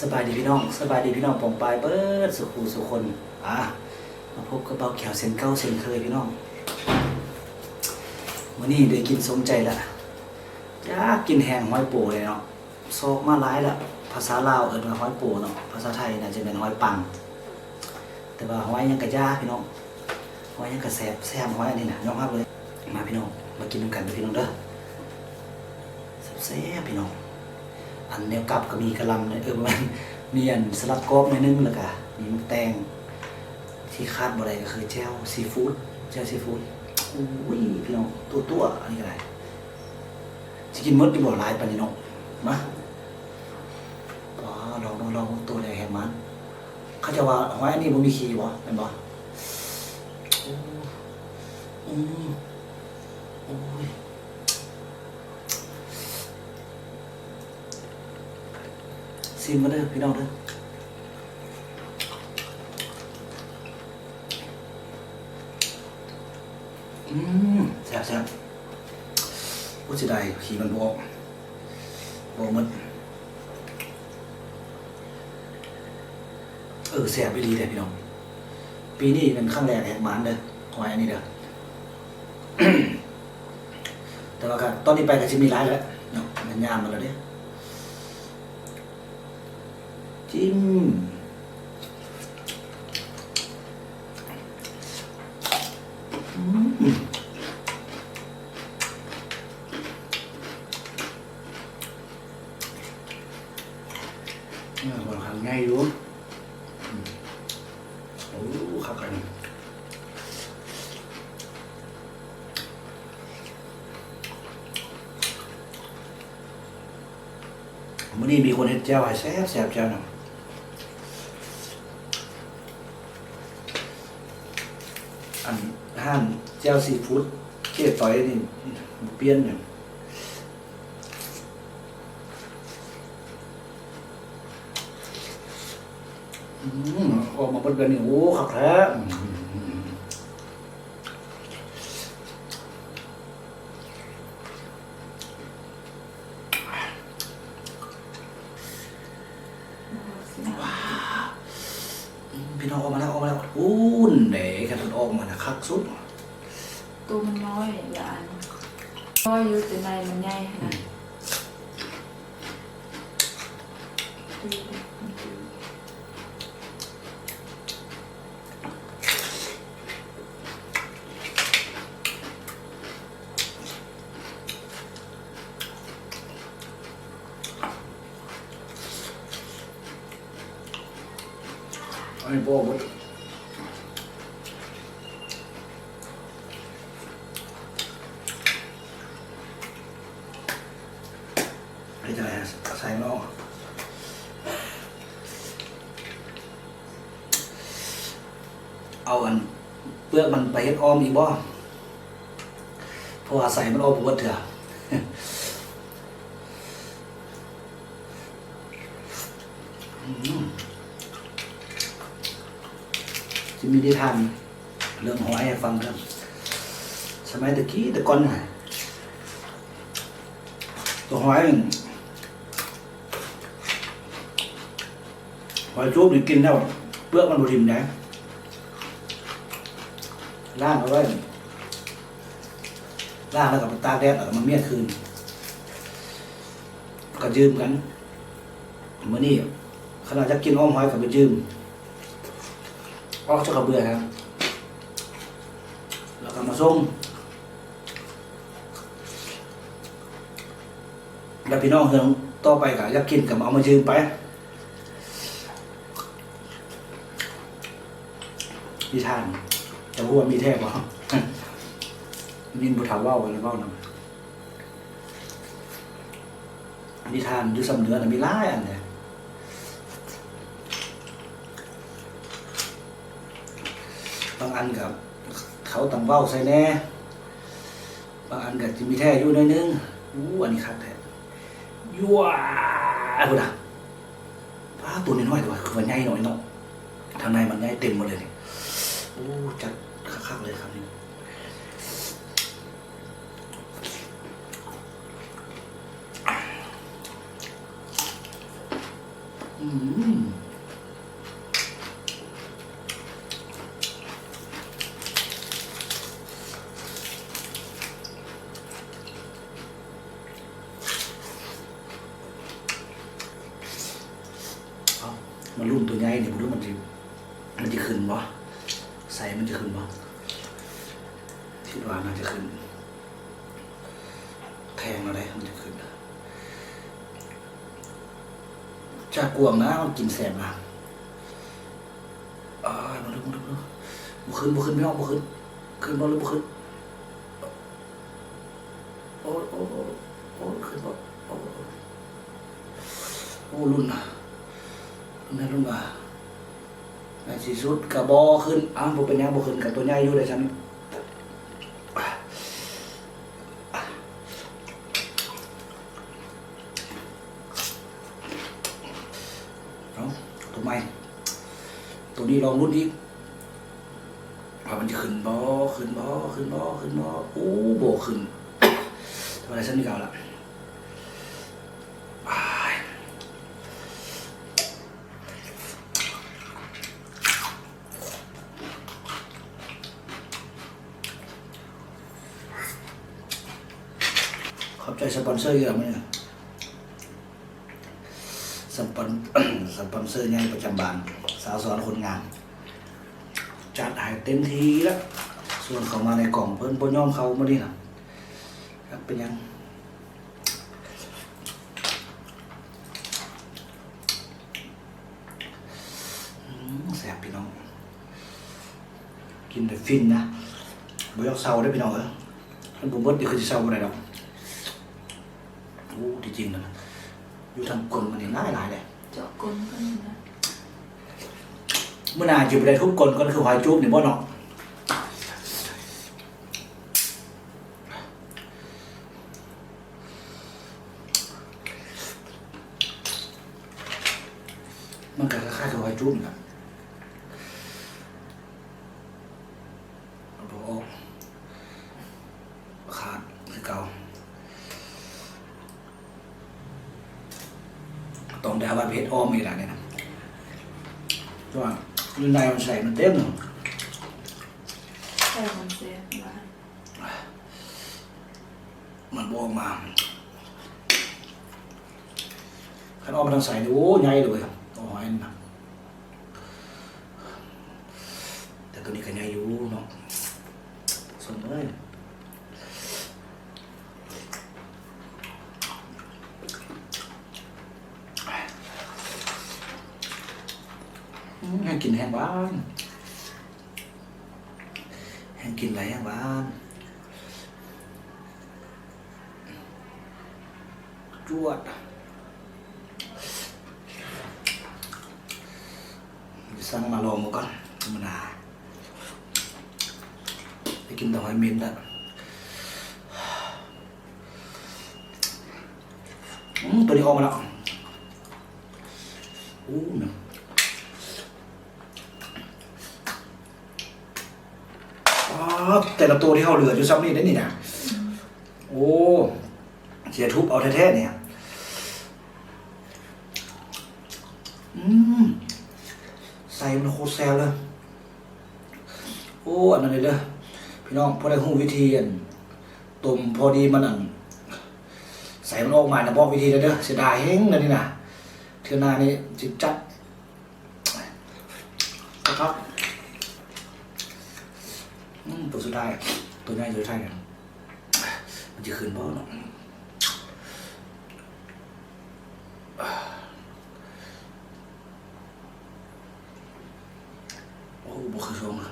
สบายดีพี่น้องสบายดีพี่น้องปองปลายเบิดสุขูสุคนอะมาพบกับเบาแขวเส้นเก้าเส้นเคยพี่น้องวันนี้ได้กินสมใจละอยากกินแห้งห้อยโปเลยเนาะโซกมาหลายละภาษาลาวเอิ้นว่าห้อยโปเนาะภาษาไทยน่าจะเป็นห้อยปัง แต่ว่าห้อยยังกระยาพี่น้องห้อยยังกระแสบแซ่บห้อยอันนี้นะยอมรับเลยมาพี่น้องมากินน้ำกันพี่น้องเด้อแซ่บๆพี่น้อง อันแนวกลับก็มีกระลำเนี่ยเออมันมีอันสลัดกอบหนิดนึงแล้วก็มีมันแตงที่คาดบ่ได้ก็คือแจ่วซีฟู้ดแจ่วซีฟู้ดอุ้ยพี่น้องตัวตัวอันนี้ก็ได้สิกินมดดีบ่หลายปานนี้น้องมาอ๋อลองลองลองตัวใหญ่แห่งมันเขาจะว่าหอยอันนี้บ่มีขี้บ่แม่นบ่อ้อืมโอ้ย ซิมมาเด้อพี่น้องเด้ออืมแซ่บแซ่บพูดสิได้ขี่มันบออกบออกมันเออแซ่บไปดีเลยพี่น้อง ปีนี้เป็นครั้งแรกแหกหมันเด้อหอยอันนี้เด้อแต่ว่าก็ตอนนี้ไปก็จะมีร้ายแล้วเนาะมันยามมาแล้วเด้อ จิ้มอืมเนี่ยบางครั้งง่ายอยู่โอ้ขับกันมื่อนี้มีคนเห็ดเจ้าให้แซ่บแซ่บเจ้าหน่อ อันห้านเจ้าซีฟู้ดเจ๊ต่อยนี่เปลี่ยนอย่างอืมออกมาเป็นแบบนี้โอ้ขับแท้อืมพี่น้องออกมาแล้วออกมาแล้วอู้นเด็กกัน ออกมานะคักสุดตัวมันน้อยอย่าอันน้อยอยู่แต่ในมันใหญ่ขนาดอันนี้บอกหมดไม่จะไหนใส่มาออกเอาอันเป ลือกมันไปเฮ็ดออมอีกบ่เพราะว่าใส่มันออกปวดเถอะอืมจะมีได้ทานเรื่องหอยให้ฟังครับ สมัยตะกี้ตะก่อนน่ะตัวหอยหอยจุ๊บนี่กินแล้วเปลือกมันบริมนะ ล่างเอาไว้ล่างแล้วก็ไปตากแดดแล้วก็มาเมียคืน ก็ยืมกันเมื่อนี้ขนาดจะกินอ้อมหอยก็ไปยืมออกจากกระเบือครับแล้วก็มาส่งแล้วพี่น้องเฮืองต่อไปก็อยากกินกับเอามายืมไปนิทาน จะพูดว่ามีแท้บ่นินบุถาว่าอะไรเว่านำนิทานอยุสำเนือนะมีหลายอันเนี่ยบางอันกับเขาต้องเว้าใส่แน่บางอันกับจะมีแท้อยู่ในอยนึงอู้อันนี้คักแท้ยั่วกูด่ะป้าตัวน้อยๆแต่ว่าคือมันใหญ่หน่อยเนาะทางในมันใหญ่เต็มหมดเลยนี่ โอ้จัดคักๆเลยครับนี่อืมมเอามันรุ่นตัวใหญ่เนี่ยมันรู้มันจะมันจะขึ้นบ่ใส่มันจะขึ้นบ่คิดว่าน่าจะขึ้น แทงอะไรมันจะขึ้น จากกวงนะมันกินแสบนะอ่ามาดูมาดูมาดูบุขึ้นบุขึ้นไม่ออกบุขึ้น ขึ้นบ่หรือบุขึ้นโอ้ยโอ้ยโอ้ยขึ้นบ่โอ้ยโอ้ยโอ้รุ่นนะรุ่นนั้นรุ่นว่าในที่สุดกระบอขึ้นอ้าวผมเป็นยังบุขึ้นกับตัวใหญ่อยู่เลยฉันเอาตัวใหม่ตัว นี้ลองรุ่นอีกว่ามันจะขึ้นบ่ขึ้นบ่ขึ้นบ่ขึ้นบ่โอ้โบขึ้นทำอะไรฉันนี่เก่าละขอบใจสปอนเซอร์เยอะไหมเนี่ย สปอนสปอนเซอร์ใหญ่ประจำบานสาวสอนคนงาน จัดใหายเต็มทีแล้ว ส่วนเขามาในกล่องเพิ่นบ่ยอมเขามาดิน่ะครับเป็นยังแสบพี่น้อง กินแต่ฟินนะบ่อยากเศร้าได้พี่น้องเอ้ยท่านผมเบิดเดี๋ยวคือจะเศร้าบ่ได้ดอกโอ้ที่จริงนะ อยู่ทางกลมันนี่หลายหลายเลยเจาะก้นก็มีนะเมื่อหนาจิบไปได้ทุกกลก็คือหอยจุ๊บนี่บ่เนาะมันก็คล้ายๆกับหอยจุ๊บนี่แหละเอาบ่ออกขาดคือเก่า ต้องได้ว่าเพชรอ้อมอีกแล้วเนี่ยนะตัวอยู่ในมันใส่มันเต็มหนึ่งใส่มันเสียบ้านมันบออกมาขันออกมาทางใส่นี่โอ้ใหญ่เลยโอ้หอยนะแต่ตัวนี้ก็ใหญ่อยู่เนาะสนเลยอืมให้ กินแห้งหวานให้กินอะไรแห้งหวานจวดสั่งมาลองมาก่อนธรรมดาไปกินแต่หอยเม็นละอืมตัวนี้ออกมาแล้วอู้เนี่ยอ๋อ แต่ละตัวที่เขาเหลืออยู่ซ้ำนี่ได้นี่นะโอ้เสียทุบเอาแท้ๆเนี่ย อืมใส่มันโคตรแซ่บเลย โอ้อันนั้นเลยเด้อพี่น้องพอได้หูวิธีอันตุ่มพอดีมันอันใส่มันออกมานะบอกวิธีแล้วเด้อเสียดายเฮงเลยนี่นะเทือหนานี่จิบจัดนะครับอืม ตัวสุดท้าย ตัวนี้ตัวสุดท้ายเนี่ยมันจะขึ้นบ่เนาะโอ้บุคือทรงอะ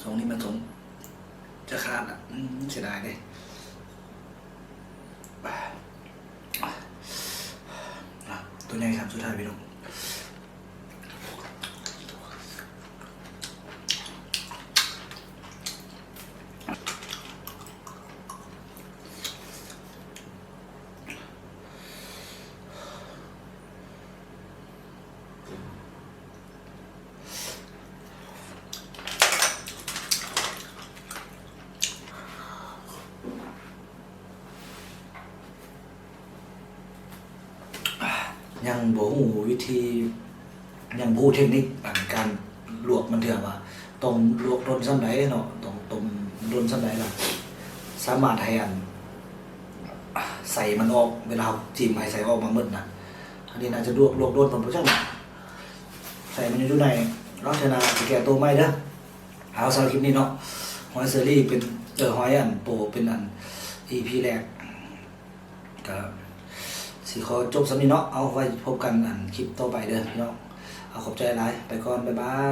ทรงนี้มันทรงจะขาดอะเสียดายเลยอะตัวใหญ่ครับสุดท้ายพี่น้อง ยังบ่ฮู้วิธี ยังบ่ฮู้เทคนิคอันการลวกมันเถื่อว่าต้องลวกโดนซ้ำใดเนาะต้องต้มโดนซ้ำใดล่ะสามารถให้อันใส่มันออกเวลาจิ้มให้ใส่ออกมาหมดนะอันนี้น่าจะลวกลวกโดนผมบ่จังใส่มันอยู่ในลักษณะแก่ตัวใหม่เด้อเอาสำหรับคลิปนี้เนาะหอยเซอรี่เป็นเออหอยอันโปเป็นอัน EP แรกก็ สิขอจบสำนีเนาะเอาไว้พบกันอันคลิปต่อไปเด้อพี่น้องเอาขอบใจหลายไปก่อนบ๊ายบาย